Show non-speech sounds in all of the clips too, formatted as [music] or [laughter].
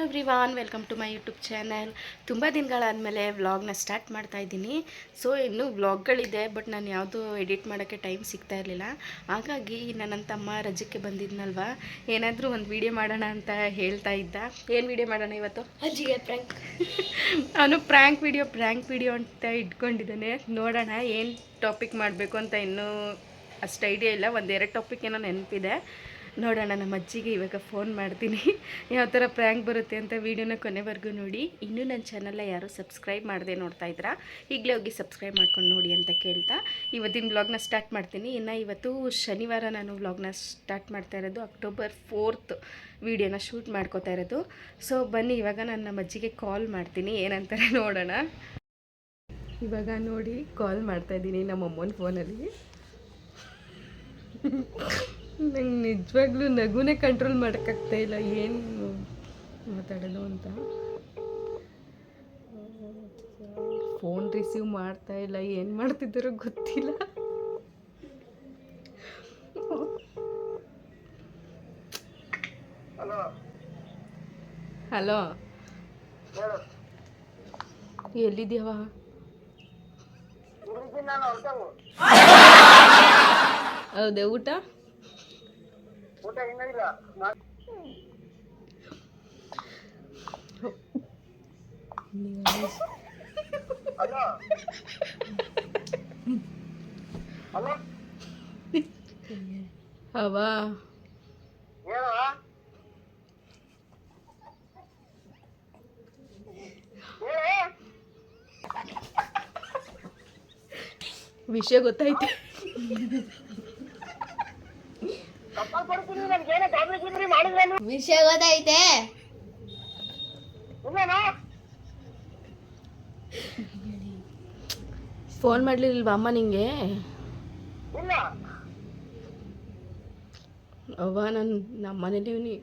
Everyone welcome to my YouTube channel ತುಂಬ ದಿನಗಳಾದಮೇಲೆ ವ್ಲಾಗ್ನ ಸ್ಟಾರ್ಟ್ ಮಾಡ್ತಾ ಇದ್ದೀನಿ. ಸೊ ಇನ್ನೂ ವ್ಲಾಗ್ಗಳಿದೆ ಬಟ್ ನಾನು ಯಾವುದು ಎಡಿಟ್ ಮಾಡೋಕ್ಕೆ ಟೈಮ್ ಸಿಗ್ತಾ ಇರಲಿಲ್ಲ. ಹಾಗಾಗಿ ನನ್ನ ತಮ್ಮ ರಜಕ್ಕೆ ಬಂದಿದ್ನಲ್ವ? ಏನಾದರೂ ಒಂದು ವೀಡಿಯೋ ಮಾಡೋಣ ಅಂತ ಹೇಳ್ತಾ ಇದ್ದ. ಏನು ವೀಡಿಯೋ ಮಾಡೋಣ ಇವತ್ತು? ಅಜ್ಜಿಗೆ ಪ್ರ್ಯಾಂಕ್ [laughs] ಅವನು ಪ್ರ್ಯಾಂಕ್ ವೀಡಿಯೋ ಪ್ರ್ಯಾಂಕ್ ವೀಡಿಯೋ ಅಂತ ಇಟ್ಕೊಂಡಿದ್ದಾನೆ. ನೋಡೋಣ ಏನು ಟಾಪಿಕ್ ಮಾಡಬೇಕು ಅಂತ ಇನ್ನೂ ಅಷ್ಟು ಐಡಿಯಾ ಇಲ್ಲ. ಒಂದೆರಡು ಟಾಪಿಕ್ ಏನೋ ನೆನಪಿದೆ. ನೋಡೋಣ, ನಮ್ಮ ಅಜ್ಜಿಗೆ ಇವಾಗ ಫೋನ್ ಮಾಡ್ತೀನಿ. ಯಾವ ಥರ ಪ್ರ್ಯಾಂಕ್ ಬರುತ್ತೆ ಅಂತ ವೀಡಿಯೋನ ಕೊನೆವರೆಗೂ ನೋಡಿ. ಇನ್ನೂ ನನ್ನ ಚಾನಲ್ನ ಯಾರೂ ಸಬ್ಸ್ಕ್ರೈಬ್ ಮಾಡದೆ ನೋಡ್ತಾ ಇದ್ದೀರಾ? ಈಗಲೇ ಹೋಗಿ ಸಬ್ಸ್ಕ್ರೈಬ್ ಮಾಡ್ಕೊಂಡು ನೋಡಿ ಅಂತ ಕೇಳ್ತಾ. ಇವತ್ತಿನ ವ್ಲಾಗ್ನ ಸ್ಟಾರ್ಟ್ ಮಾಡ್ತೀನಿ. ಇನ್ನು ಇವತ್ತು ಶನಿವಾರ ನಾನು ವ್ಲಾಗ್ನ ಸ್ಟಾರ್ಟ್ ಮಾಡ್ತಾ ಇರೋದು ಅಕ್ಟೋಬರ್ ಫೋರ್ತ್ ವೀಡಿಯೋನ ಶೂಟ್ ಮಾಡ್ಕೋತಾ ಇರೋದು. ಸೊ ಬನ್ನಿ, ಇವಾಗ ನಾನು ನಮ್ಮ ಅಜ್ಜಿಗೆ ಕಾಲ್ ಮಾಡ್ತೀನಿ. ಏನಂತಾರೆ ನೋಡೋಣ. ಇವಾಗ ನೋಡಿ ಕಾಲ್ ಮಾಡ್ತಾ ಇದ್ದೀನಿ ನಮ್ಮ ಅಮ್ಮನ ಫೋನಲ್ಲಿ ನಂಗೆ ನಿಜವಾಗ್ಲೂ ನಗುನೇ ಕಂಟ್ರೋಲ್ ಮಾಡೋಕ್ಕಾಗ್ತಾ ಇಲ್ಲ. ಏನು ಮಾತಾಡೋದು ಅಂತ. ಫೋನ್ ರಿಸೀವ್ ಮಾಡ್ತಾ ಇಲ್ಲ. ಏನು ಮಾಡ್ತಿದ್ದಾರೋ ಗೊತ್ತಿಲ್ಲ. ಹಲೋ ಎಲ್ಲಿದ್ಯಾವ? ಹೌದೇ ಊಟ? ಊಟ ಇಲ್ಲ. ಹಲೋ ವಿಷಯ ಗೊತ್ತಾಯ್ತು ಕಪ್ಪಲ್ ಕೊಡ್ತೀನಿ ನನ್ಗೆ ಏನೋ ಗಾಬರಿ ಗಿಬ್ರಿ ಮಾಡಿದ್ರೇನು ವಿಷಯ ಗೊತ್ತೈತೆ? ಫೋನ್ ಮಾಡ್ಲಿಲ್ವಾ ಅಮ್ಮ ನಿಂಗೆ? ಇಲ್ಲ. ಅವ್ವ ನಾನು ನಮ್ಮ ಮನೇಲಿ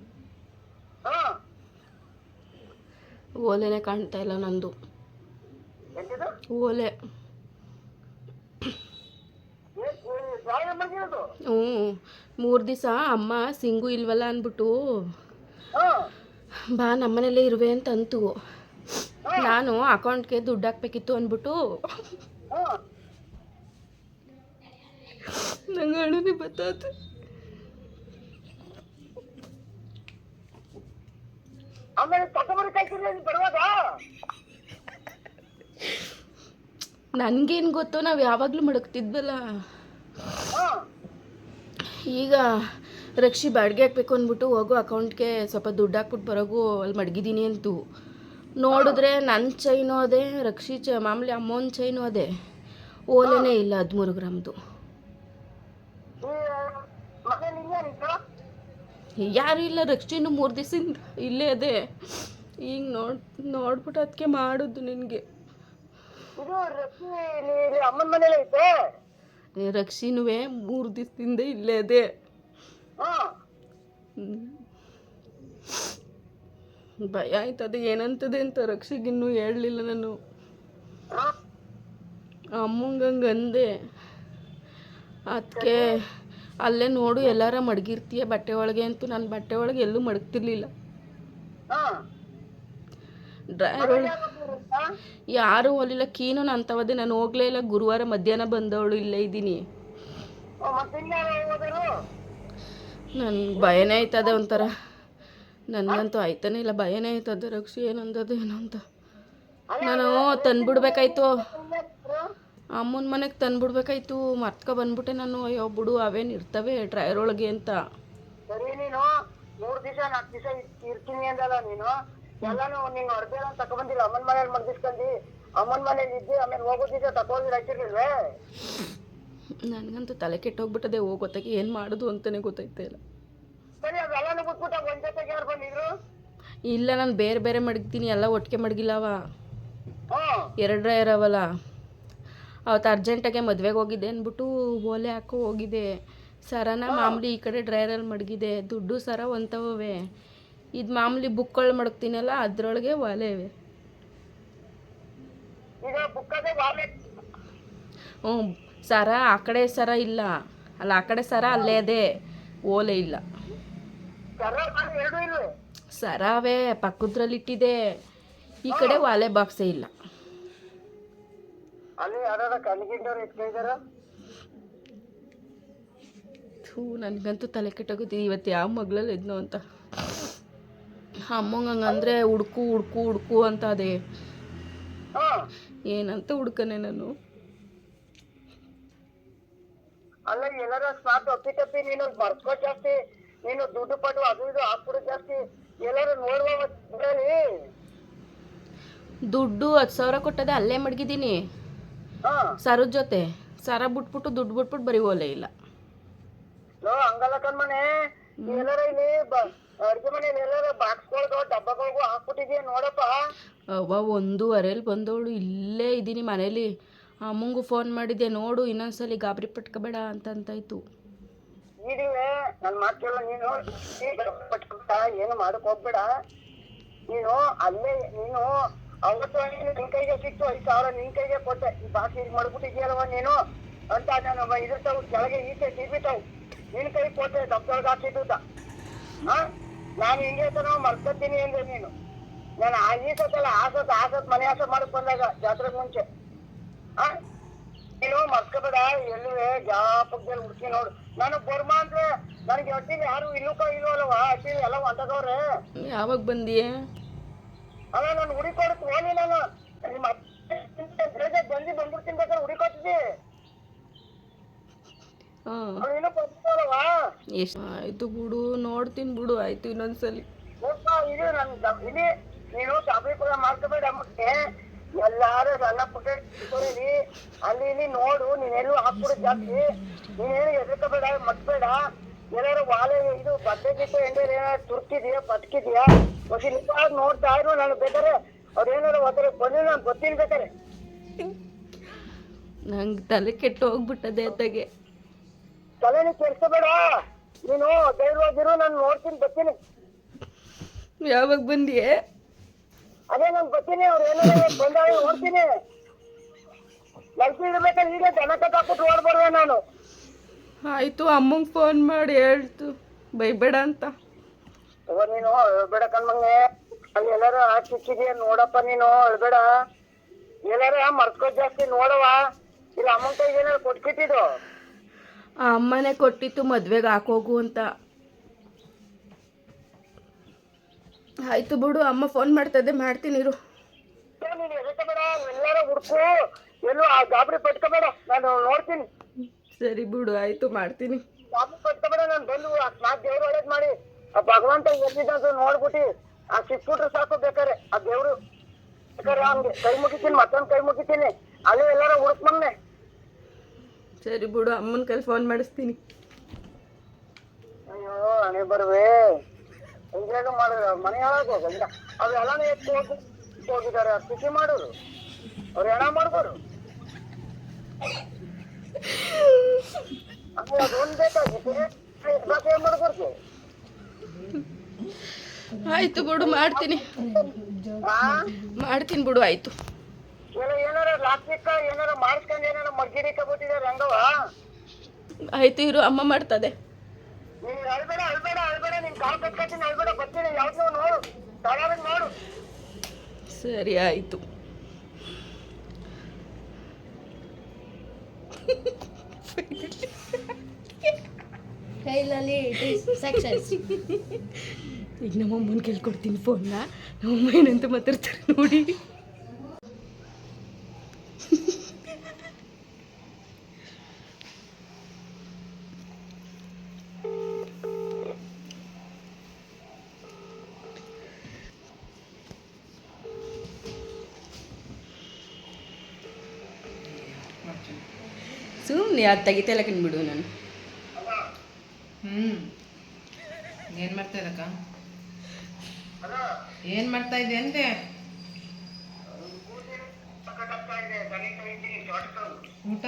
ಹಾ. ಓಲೆನೇ ಕಾಣ್ತಾ ಇಲ್ಲ ನಂದು. ಓಲೆ. ಹ್ಞೂ ಮೂರು ದಿವಸ ಅಮ್ಮ ಸಿಂಗು ಇಲ್ವಲ್ಲ ಅಂದ್ಬಿಟ್ಟು ಬಾ ನಮ್ಮನೇಲೇ ಇರುವೆ ಅಂತ ಅಂತು ನಾನು ಅಕೌಂಟ್ಗೆ ದುಡ್ಡು ಹಾಕ್ಬೇಕಿತ್ತು ಅಂದ್ಬಿಟ್ಟು. ನಂಗೆ ಅಳುನೇ ಬತ್ತಾತು. ನನ್ಗೇನು ಗೊತ್ತೋ ನಾವು ಯಾವಾಗಲೂ ಮಡಗ್ತಿದ್ವಲ್ಲ. ಈಗ ರಕ್ಷಿ ಬಾಡಿಗೆ ಹಾಕ್ಬೇಕು ಅಂದ್ಬಿಟ್ಟು ಹೋಗೋ ಅಕೌಂಟ್ಗೆ ಸ್ವಲ್ಪ ದುಡ್ಡು ಹಾಕ್ಬಿಟ್ಟು ಬರೋಗು ಅಲ್ಲಿ ಮಡಗಿದ್ದೀನಿ ಅಂತು. ನೋಡಿದ್ರೆ ನನ್ನ ಚೈನು ಅದೇ, ರಕ್ಷಿ ಚ, ಮಾಮೂಲಿ ಅಮ್ಮನ ಚೈನು ಅದೇ. ಓಲೆನೇ ಇಲ್ಲ ಹದಿಮೂರು ಗ್ರಾಮ್ದು. ಯಾರು ಇಲ್ಲ ರಕ್ಷಿನು ಮೂರು ದಿವಸದಿಂದ ಇಲ್ಲೇ ಅದೇ. ಈಗ ನೋಡ್, ನೋಡ್ಬಿಟ್ಟು ಅದಕ್ಕೆ ಮಾಡುದು ನಿನಗೆ. ಅಮ್ಮನ ರಕ್ಷಿನುವೆ ಮೂರು ದಿವಸದಿಂದ ಇಲ್ಲೇ ಅದೇ ಆಯ್ತು ಅದು ಭಯ ಆಯ್ತದೆ ಏನಂತದೆ ಅಂತ ರಕ್ಷಿಗಿನ್ನೂ ಹೇಳಲಿಲ್ಲ ನಾನು. ಅಮ್ಮಂಗಂದೆ ಅಮ್ಮಂಗೆ ಅದಕ್ಕೆ ಅಲ್ಲೇ ನೋಡು ಎಲ್ಲಾರ ಮಡಗಿರ್ತೀಯ ಬಟ್ಟೆ ಒಳಗೆ ಅಂತೂ ನಾನು ಬಟ್ಟೆ ಒಳಗೆ ಎಲ್ಲೂ ಮಡಗ್ತಿರ್ಲಿಲ್ಲ. ಡ್ರೈವರ್ ಒಳಗೆ ಯಾರೂ ಹೋಲಿಲ್ಲ ಕೀನು ಅಂತವದೆ ತವದೆ ನಾನು ಹೋಗ್ಲೇ ಇಲ್ಲ. ಗುರುವಾರ ಮಧ್ಯಾಹ್ನ ಬಂದವಳು ಇಲ್ಲೇ ಇದ್ದೀನಿ. ನನ್ ನನ್ಗೆ ಭಯನೇ ಆಯ್ತದೆ ಒಂಥರ. ನನಗಂತೂ ಆಯ್ತಾನೆ ಇಲ್ಲ. ಭಯನೇ ಆಯ್ತದೆ ರಕ್ಷಿ ಏನಂದದ ಏನಂತ ಅಂತ. ನಾನು ತಂದ್ಬಿಡ್ಬೇಕಾಯ್ತು. ಅಮ್ಮನ ಮನೆಗೆ ತಂದ್ಬಿಡ್ಬೇಕಾಯ್ತು. ಮರ್ತ್ಕ ಬಂದ್ಬಿಟ್ಟೆ ನಾನು. ಅಯ್ಯೋ ಬಿಡು ಅವೇನು ಇರ್ತವೆ ಡ್ರೈವರ್ ಒಳಗೆ ಅಂತ. ಸರಿ ನೀನು. ಮೂರು ದಿವಸ ನಾಲ್ಕು ದಿವಸ ಇರ್ತೀನಿ ಅಂದಲ್ಲ ನೀನು. ಎಲ್ಲಾನು ನೀನು ಅರ್ಧ ಬಂದಿಲ್ಲ ಅಮ್ಮನ ಮನೇಲಿ ಮಗ್ಗಿಸ್ಕೊಂಡಿ ಅಮ್ಮನ ಮನೇಲಿ ಇದ್ದಿ ಆಮೇಲೆ ಹೋಗೋ ದಿವಸ ತಕೊಂಡಿ ಹಾಕಿರ್ಲಿಲ್ವೇ ನನಗಂತೂ ತಲೆ ಕೆಟ್ಟೋಗ್ಬಿಟ್ಟದೆ ಹೋಗೋತಕ್ಕೆ ಏನು ಮಾಡೋದು ಅಂತಾನೆ ಗೊತ್ತಾಯ್ತಾ ಇಲ್ಲ. ಸರಿ ಅವೆಲ್ಲಾನು ಬಿಟ್ಬಿಟ್ಟು ಒಂದ್ ಜೊತೆಗೆ ಯಾರು ಬಂದಿದ್ರು? ಇಲ್ಲ ನಾನು ಬೇರೆ ಬೇರೆ ಮಡಗ್ತೀನಿ ಎಲ್ಲ ಒಟ್ಟಿಗೆ ಮಡಗಿಲ್ಲವ ಹ್ಮ್ ಎರಡು ಡ್ರೈವರ್ ಅವಲ್ಲ ಅವತ್ತು ಅರ್ಜೆಂಟಾಗೆ ಮದುವೆಗೆ ಹೋಗಿದ್ದೆ ಅಂದ್ಬಿಟ್ಟು ಓಲೆ ಹಾಕೋ ಹೋಗಿದ್ದೆ. ಸರನ ಮಾಮೂಲಿ ಈ ಕಡೆ ಡ್ರೈವರಲ್ಲಿ ಮಡಗಿದೆ ದುಡ್ಡು ಸರ ಒಂತವವೆ ಇದು ಮಾಮೂಲಿ ಬುಕ್ಗಳು ಮಡಗ್ತೀನಲ್ಲ ಅದರೊಳಗೆ ಒಲೆ ಇವೆ. ಹ್ಞೂ ಸರ ಆ ಕಡೆ ಸರ ಇಲ್ಲ. ಅಲ್ಲ ಆ ಕಡೆ ಸರ ಅಲ್ಲೇ ಅದೇ ಓಲೆ ಇಲ್ಲ. ಸರವೇ ಪಕ್ಕದ್ರಲ್ಲಿ ಇಟ್ಟಿದೆ ಈ ಕಡೆ ಒಲೆ ಬಾಕ್ಸೇ ಇಲ್ಲ. ಥೂ ನನಗಂತೂ ತಲೆ ಕೆಟ್ಟೋಗುತ್ತೆ. ಇವತ್ತು ಯಾವ ಮಗ್ಳಲ್ಲಿ ಇದ್ನೋ ಅಂತ. ಅಮ್ಮಂಗೆ ಹಂಗಂದ್ರೆ ಹುಡ್ಕು ಹುಡ್ಕು ಹುಡ್ಕು ಅಂತ ಅದೇ. ಹಾ. ಏನಂತ ಹುಡ್ಕನೆ ನಾನು. ಅಲ್ಲ ಎಲ್ಲರ ಸ್ಮಾರ್ಟ್ ಅಪ್ಪಿ ತಪ್ಪಿ ನೀನು ಬರ್ಕೋ ಜಾಸ್ತಿ ನೀನು ದುಡ್ಡು ಪಟ್ಟು ಅದು ಇದು ಹಾಕ್ಬಿಡು ಜಾಸ್ತಿ ಎಲ್ಲಾರು ನೋಡುವ ದುಡ್ಡು ಹತ್ತು ಸಾವಿರ ಕೊಟ್ಟದೆ ಅಲ್ಲೇ ಮಡಗಿದ್ದೀನಿ. ಸರ ಸರದ ಜೊತೆ. ಸರ ಬಿಟ್ಬಿಟ್ಟು ದುಡ್ಡು ಬಿಟ್ಬಿಟ್ಟು ಬರೀ ಓಲೆ ಇಲ್ಲ. ಹಂಗಲ್ಲ ಕಣ್ಮನೆ ಎಲ್ಲಾರ ಇಲ್ಲಿ ಅಡ್ಗೆ ಮನೇಲಿ ಎಲ್ಲಾರ ಬಾಕ್ಸ್ಗಳ್ಗೋ ಡಬ್ಬಗಳ್ಗೋ ಹಾಕ್ಬಿಟ್ಟಿದ್ಯಾ ನೋಡಪ್ಪ. ಅವ್ವ ಒಂದೂವರೆಲಿ ಬಂದವಳು ಇಲ್ಲೇ ಇದ್ದೀನಿ ಮನೇಲಿ ಅಮ್ಮಂಗೂ ಫೋನ್ ಮಾಡಿದ್ದೆ ನೋಡು ಇನ್ನೊಂದ್ಸಲಿ ಗಾಬರಿ ಪಟ್ಕೋಬೇಡ ಅಂತಂತಾಯ್ತು. ಇತ್ತು ನನ್ ಮಾತು ಕೇಳು ನೀನು. ಈ ಪಟ್ಕೊಂತ ಏನು ಮಾಡಕ್ ಹೋಗ್ಬೇಡ. ನೀನು ಅಲ್ಲೇ ನೀನು ಅವತ್ತು ನಿನ್ನ ನಿನ್ ಕೈಗೆ ಸಿಕ್ತು ಐದು ಸಾವಿರ ನಿನ್ ಕೈಗೆ ಕೊಟ್ಟೆ. ಈ ಬಾಕಿ ಮಾಡ್ಬಿಟ್ಟಿದ್ಯಲ್ವ ನೀನು? ಅಂತ ನಾನು ಇದಿರ್ತಾವ್ ಕೆಳಗೆ ಈಚೆ ಸಿಗ್ಬಿಟ್ಟವು ನಿನ್ ಕೈ ಕೊಟ್ಟೆ ದಪ್ಪದೊಳಗೆ ಹಾಕಿದ್ದ ಹಾ? ನಾನು ಹಿಂಗೆ ತನೋ ಮರ್ಕೊತೀನಿ ಅಂದ್ರೆ ನೀನು. ನಾನು ಆ ಈ ಸತ್ತಲ್ಲ ಆಸತ್ ಆಸತ್ ಆ ಸತ್ ಮನೆ ಆಸ ಮಾಡಕ್ ಬಂದಾಗ ಜಾತ್ರೆ ಮುಂಚೆ. ಆ ನೀನು ಮರ್ಕೋಬೇಡ ಎಲ್ಲುವೆ ಜಾಪಕ್ದಲ್ಲಿ ಹುಡ್ಕಿ ನೋಡು. ನಾನು ಬರ್ಮ ಅಂದ್ರೆ ನನಗೆ ಒಟ್ಟಿಗೆ ಯಾರು ಇಲ್ಲೂಕ ಇಲ್ಲೋ ಅಲ್ವಾ? ಅಟ್ಟಿಲಿ ಎಲ್ಲ ಹೊಂಟದವ್ರೆ. ಯಾವಾಗ ಬಂದಿಯ? ಅಲ್ಲ ನಾನು ಹುಡುಕೊಡಕ್ ಹೋಗಿ ನಾನು. ನಿಮ್ಮ ಬಂದಿ ಬಂದು ಬಂದ್ಬಿಡ್ತೀನಿ ಬೇಕಾದ್ರೆ ಹುಡುಕೊಟ್ಟಿದ್ದೆ ಹಾಂ ಅವ್ಳು ಇನ್ನೂ ಬಂದಿಲ್ಲವಾ ಎಷ್ಟು? ಆಯಿತು ಬಿಡು ನೋಡ್ತೀನಿ ಬಿಡು ಆಯ್ತು ಇನ್ನೊಂದ್ಸಲಿ. ನನ್ ಚಾಪಿ ಕೂಡ ಮಾಡ್ಕೋಬೇಡ ಮತ್ತೆ ಎಲ್ಲಾರು ಸಣ್ಣ ಪುಟ್ಟ ಇಟ್ಕೊಳ್ಳಿ ಅಲ್ಲಿ ಇಲ್ಲಿ ನೋಡು ನೀನೆಲ್ಲೂ ಹಾಕ್ಬಿಡು ಜಾಸ್ತಿ ನೀನೇನು ಎದುರ್ಕೋಬೇಡ ಮಟ್ಬೇಡ ಏನಾರು ವಾಲೆ ಇದು ಬಟ್ಟೆ ಗಿಟ್ಟೆ ಎಂಡೇರು ಏನಾರು ತುರ್ಕಿದ್ಯಾ ಬಟ್ಕಿದ್ಯಾ ಮತ್ತೆ ನಿಜವಾಗಿ ನೋಡ್ತಾ ಇರು ನಾನು ಬೇಕಾರೆ ಅವ್ರು ಏನಾರು ಬಂದ್ರೆ ಬಂದು ನಾನು ಗೊತ್ತೀನಿ ಬೇಕಾರೆ ನಂಗೆ ತಲೆ ಕೆಟ್ಟು ಹೋಗ್ಬಿಟ್ಟದೆ ಅತ್ತಗೆ. ತಲೆನಿ ಕೆಡ್ಸ್ಕೋಬೇಡ. ನೀನು ಧೈರ್ಯವಾಗಿರು ನಾನು ನೋಡ್ತೀನಿ ಬರ್ತೀನಿ. ಯಾವಾಗ ಬಂದಿ ಅದೇ ನಾನು ಬರ್ತೀನಿ ಅವ್ರು ಏನಾರ ಬಂದಾಗ ನೋಡ್ತೀನಿ. ಲೈಫ್ ಇಡ್ಬೇಕಾದ್ರೆ ಈಗ ದನ ಕಟ್ಟಾಕ್ಬಿಟ್ಟು ಓಡ್ಬಾರ್ದೆ ನಾನು. ಆಯ್ತು ಅಮ್ಮಂಗೆ ಫೋನ್ ಮಾಡಿ ಹೇಳ್ತು. ಬೈಬೇಡ ಅಂತ. ತಗೋ ನೀನು ಹೇಳ್ಬೇಡ ಕಣ್ಮಂಗೆ. ಅಲ್ಲಿ ಎಲ್ಲಾರ ಸಿಕ್ಕಿದ್ಯಾ ನೋಡಪ್ಪ ನೀನು ಹೇಳ್ಬೇಡ. ಎಲ್ಲಾರ ಮರ್ಸ್ಕೋ ಜಾಸ್ತಿ ನೋಡವಾ ಇಲ್ಲ ಅಮ್ಮನ ಕೈಗೆ ಏನಾರು ಕೊಟ್ಬಿಟ್ಟಿದ್ದು. ಆ ಅಮ್ಮನೇ ಕೊಟ್ಟಿತ್ತು ಮದ್ವೆಗೆ ಹಾಕೋಗು ಅಂತ. ಆಯ್ತು ಬಿಡು, ಅಮ್ಮ ಫೋನ್ ಮಾಡ್ತದೆ ಮಾಡ್ತೀನಿ ಇರು. ಆ ಗಾಬರಿ ಪಟ್ಕೋಬೇಡ ನಾನು ನೋಡ್ತೀನಿ ಸರಿ ಬಿಡು, ಆಯ್ತು, ಮಾಡ್ತೀನಿ. ನಾನು ಮಾಡಿ ಆ ಭಗವಂತ ಎಲ್ಲಿದ್ದಂತ ನೋಡ್ಬಿಟ್ಟು ಆ ಸಿಕ್ಬಿಟ್ರೆ ಸಾಕು ಬೇಕಾರೆ, ಆ ದೇವ್ರು ಬೇಕಾರೆ ಅವ್ನಿಗೆ ಕೈ ಮುಗಿತೀನಿ, ಮತ್ತೊಂದು ಕೈ ಮುಗಿತೀನಿ. ಅಲ್ಲಿ ಎಲ್ಲಾರು ಹುಡುಕ್ ಬಂದೆ ಸರಿ ಬಿಡು ಅಮ್ಮನ ಕೈಲಿ ಫೋನ್ ಮಾಡಿಸ್ತೀನಿ. ಅಯ್ಯೋ ಹಣೆ ಬರ್ವೆ. ಹಿಂಗೇನು ಮಾಡಿದ್ರ? ಮನೆ ಒಳಗೆ ಹೋಗಲ್ಲ ಅವೆಲ್ಲನೂ ಎತ್ತಿ ಹೋಗಿ ಹೋಗಿದ್ದಾರೆ. ಕೃಷಿ ಮಾಡೋರು. ಅವ್ರು ಹೆಣ ಮಾಡ್ಬೋದು. ಅಂದ್ರೆ ಅದೊಂದು ಬೇಕಾಗಿತ್ತು. ಮತ್ತೆ ಏನ್ ಮಾಡ್ಬೇಕು ಆಯಿತು ಬಿಡು ಮಾಡ್ತೀನಿ. ಆ? ಮಾಡ್ತೀನಿ ಬಿಡು ಆಯಿತು. ಏನಾರ ಲಾಸ್ಟಿಕ್ಕ ಏನಾರ ಮಾಡಿಸ್ಕೊಂಡು ಏನಾರ ಮಗ್ಗಿಡಿಕ ಬಿಟ್ಟಿದ್ದಾರೆ ಹೆಂಗವ ಆಯ್ತು ಇರು ಅಮ್ಮ ಮಾಡ್ತದೆ. ನೀನ್ ಅಳ್ಬೇಡ ಅಳ್ಬೇಡ ಅಳ್ಬೇಡ ನಿನ್ ಕಾಲ್ ಕಟ್ಕೊತೀನಿ ಅಳ್ಬೇಡ ಬರ್ತೀನಿ ಯಾವ್ದು ನೋಡು ತಗೊಳೋದ್ ನೋಡು. ಸರಿ ಆಯ್ತು. ಕೈಲಲ್ಲಿ ಸಕ್ಸಸ್. ಈಗ ನಮ್ಮ ಅಮ್ಮನ ಕೇಳ್ಕೊಡ್ತೀನಿ ಫೋನ್ನ ನಮ್ಮಮ್ಮ ಏನಂತ ಮಾತಾಡ್ತಾರೆ ನೋಡಿ. ಅದು ತೆಗಿತಲ್ಲ ಬಿಡು ನಾನು. ಹ್ಮ್. ಏನು ಮಾಡ್ತಾ ಇದ್ದಕ್ಕ ಏನು ಮಾಡ್ತಾ ಇದ್ದೆ ಅಂತೆ ಊಟ?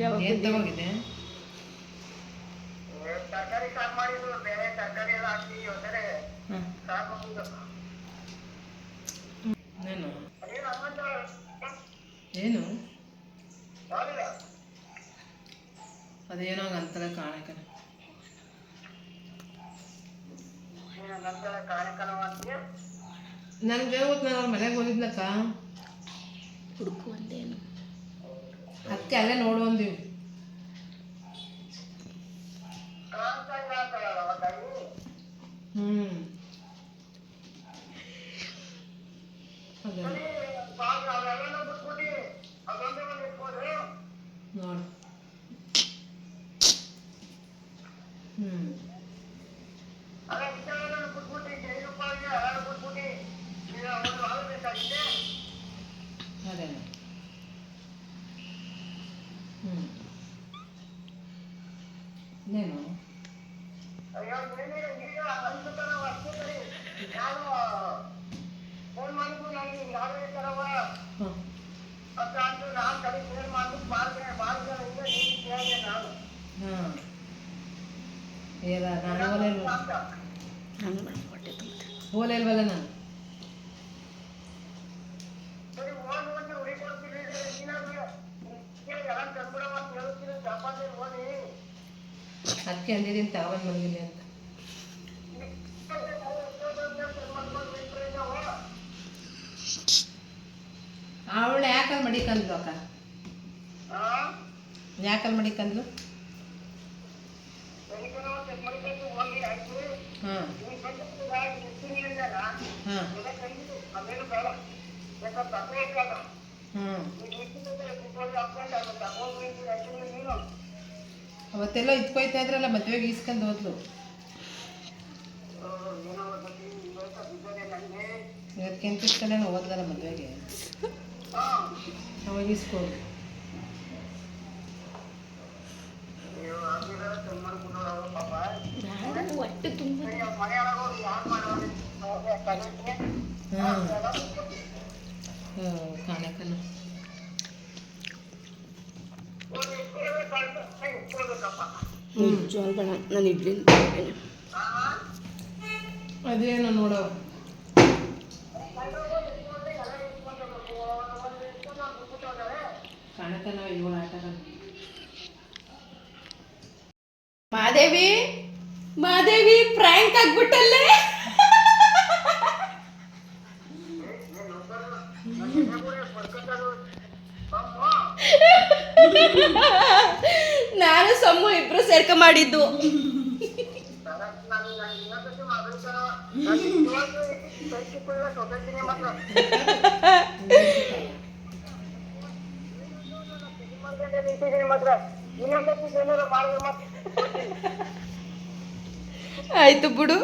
ಯಾವಾಗ ಏನು ತಗೊಂಡಿದ್ದೆ ತರಕಾರಿ ಸಾರು ಮಾಡಿದ್ರು ಬೇರೆ ತರಕಾರಿ ಎಲ್ಲ ಹಾಕಿ ಒಂದರೆ ಹಾಂ ಸಾರು ಮಾಡಿದ್ರು ಏನು ಅದೇನು ಹಂಗಂತ ಏನು ಯಾವ್ದಿಲ್ಲ ಅದೇನೋ ಹಂಗೆ ಅಂತಲೇ ಕಾಣಕ್ಕೆ ನಂತರ ಕಾರ್ಯಕ್ರಮ ಅಂತೀಯ ನನ್ಗೆ ಗೊತ್ತು ನಾನು ಅವ್ರ ಮನೆಗೆ ಹೋಗಿದ್ನಕ್ಕ. ಹುಡುಕು ಅಂದೇನು ಅದಕ್ಕೆ ಅಲ್ಲೇ ನೋಡು ಅಂದೀವಿ ಹ್ಞೂ ನೋಡು. ಹ್ಞೂ ಅದೇ ವಿಚಾರ ಬಿಟ್ಬಿಟ್ಟು ಜೈಲು ರೂಪಾಯಿಗೆ ಹರಾಡು ಬಿಟ್ಬಿಟ್ಟು ಈಗ ಒಂದು ಆಗಬೇಕಾಗಿದೆ ಅದೇ ಹ್ಞೂ ಇನ್ನೇನು ಅಯ್ಯೋ ಏನೇ ಈಗ ಅನ್ಸುತ್ತಾನ ಅಷ್ಟೇ ಸರಿ ನಾನು ಫೋನ್ ಮಾಡಿದ್ದು ನನಗೆ ಯಾರೇ ತರವ ಹಾಂ ಅಂತ ಅಂದು ನಾನು ಕಡೆ ಫೋನ್ ಮಾಡ್ಬಿಟ್ಟು ಮಾಡಿದೆ ಮಾಡಿದೆ ಹಿಂಗೆ ನೀನು ಕೇಳಿದೆ ನಾನು ಹಾಂ ಏನ ನಾನು ಓಲೆ ಓಲೆ ಇಲ್ವಲ್ಲ ನಾನು? ಅದಕ್ಕೆ ಅಂದಿದ್ದೀನಿ ತಾವನ್ ಮಲಗಿಲ್ಲ ಅಂತ. ಅವಳು ಯಾಕಲ್ಲಿ ಮಡಿಕಂದ್ಲು ಅಕ್ಕ? ಯಾಕಲ್ಲಿ ಮಡಿಕಂದ್ಲು ಅವತ್ತೆಲ್ಲ ಇತ್ಕೊಯ್ತಾ ಇದ್ರಲ್ಲ ಮದುವೆಗೆ ಈಸ್ಕೊಂಡು ಹೋದ್ಲು. ಇವತ್ತು ಕೆಂಪಿಸ್ಕೊಂಡೆ ಹೋದ್ಲಲ್ಲ ಮದುವೆಗೆ. ಅವಾಗ ಈಸ್ಕೊಂಡು ಕಾಣಕಲ್ಲ ನಿಜವಾಗ್ ಬೇಡ ನಾನು ಇಡ್ಲಿ ಅದೇನು ನೋಡೋ ಕಾಣಕಲ್ಲ ಇವಾಗ ಆಟ ಮಾದೇವಿ? ಮಾದೇವಿ ಪ್ರ್ಯಾಂಕ್ ಆಗ್ಬಿಟ್ಟಲ್ಲೇ? ನಾನು ಸಮ್ಮು ಇಬ್ರು ಸೇರ್ಕ ಮಾಡಿದ್ದು. ಮಾತ್ರ [laughs] [laughs] ಆಯ್ತು ಬಿಡು.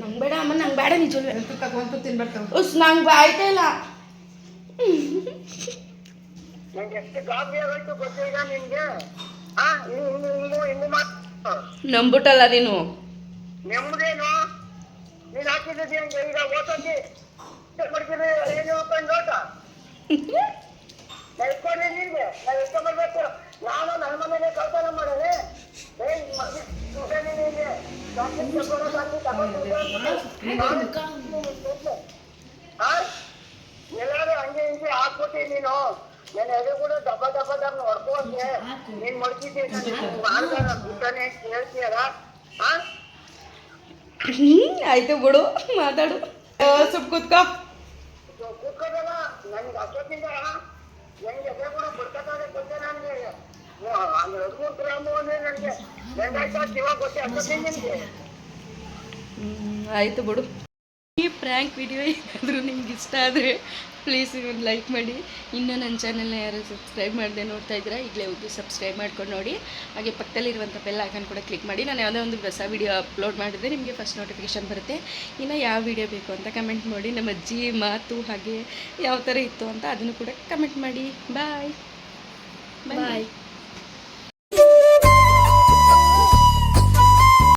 ನಂಗೆ ಬೇಡ ಅಮ್ಮ ನಂಗೆ ಬೇಡ ನಿಜವೇ ತಗೊಂತು ತಿನ್ಬರ್ತಾವ ಉಸ್ ನಂಗೆ ಬಾಯ್ತಾ ಇಲ್ಲ? ನಂಬಿಟ್ಟಲ್ಲ ನೀನು. ನೆಮ್ಮದೇನು? ನೀನ್ ಹಾಕಿದ್ದೆ ಹಂಗೆ? ಈಗ ಮಾಡ್ತೀರಿ ಏನು ರೂಪಾಯಿ ಇಟ್ಕೊಂಡೆ ನಿನ್ಗೆ ನಾ ಎಷ್ಟೋ ಬರ್ಬೇಕು ನಾನು ನನ್ನ ಮನೇಲೆ ಕಳ್ತನ ಆ ಎಲ್ಲಾರು ಹಂಗೆ ಹಿಂಗೆ ಹಾಕ್ಬಿಟ್ಟಿ ನೀನು ನನ್ನ ಎದೆ ಕೂಡ ಡಬ್ಬ ದಬ್ಬ ದಬ್ಬ ಹೊಡ್ಕೊಂಡೆ ನೀನ್ ಮಡ್ಕಿದ್ದೀನಿ ಮಾಡ್ದ ದುಡ್ಡನೆ ಕೇಳ್ತೀಯಲ್ಲ ಆಯ್ತು ಬಿಡು ಮಾತಾಡು ಸುಪ್ ಕೂತ್ಕೋ ನನ್ಗೆ ಅಷ್ಟೊತ್ತಿಂದ ನನಗೆ ಎದೆ ಕೂಡ ಬಿಡ್ಬೇಕಾದ್ರೆ ಗೊತ್ತೆ ನನಗೆ. ಹದಿಮೂರು ಗ್ರಾಮ ಅಂದ್ರೆ ನನಗೆ ಲೆಂಗಾಯ್ತು ಶಿವ ಗೊತ್ತೇ ಅಷ್ಟೊತ್ತಿಂದ ಆಯ್ತು ಬಿಡು. ಈ ಪ್ರ್ಯಾಂಕ್ ವಿಡಿಯೋ ಏನಾದರೂ ನಿಮ್ಗೆ ಇಷ್ಟ ಆದರೆ ಪ್ಲೀಸ್ ಒಂದು ಲೈಕ್ ಮಾಡಿ. ಇನ್ನೂ ನನ್ನ ಚಾನಲ್ನ ಯಾರು ಸಬ್ಸ್ಕ್ರೈಬ್ ಮಾಡದೆ ನೋಡ್ತಾ ಇದ್ದೀರಾ, ಈಗಲೇ ಹೋಗಿ ಸಬ್ಸ್ಕ್ರೈಬ್ ಮಾಡ್ಕೊಂಡು ನೋಡಿ. ಹಾಗೆ ಪಕ್ಕದಲ್ಲಿರುವಂಥ ಬೆಲ್ ಐಕನ್ ಕೂಡ ಕ್ಲಿಕ್ ಮಾಡಿ. ನಾನು ಯಾವುದೇ ಒಂದು ಹೊಸ ವಿಡಿಯೋ ಅಪ್ಲೋಡ್ ಮಾಡಿದ್ರೆ ನಿಮಗೆ ಫಸ್ಟ್ ನೋಟಿಫಿಕೇಶನ್ ಬರುತ್ತೆ. ಇನ್ನು ಯಾವ ವಿಡಿಯೋ ಬೇಕು ಅಂತ ಕಮೆಂಟ್ ಮಾಡಿ. ನಮ್ಮ ಅಜ್ಜಿ, ಮಾತು ಹಾಗೆ ಯಾವ ಥರ ಇತ್ತು ಅಂತ ಅದನ್ನು ಕೂಡ ಕಮೆಂಟ್ ಮಾಡಿ. ಬಾಯ್ ಬಾಯ್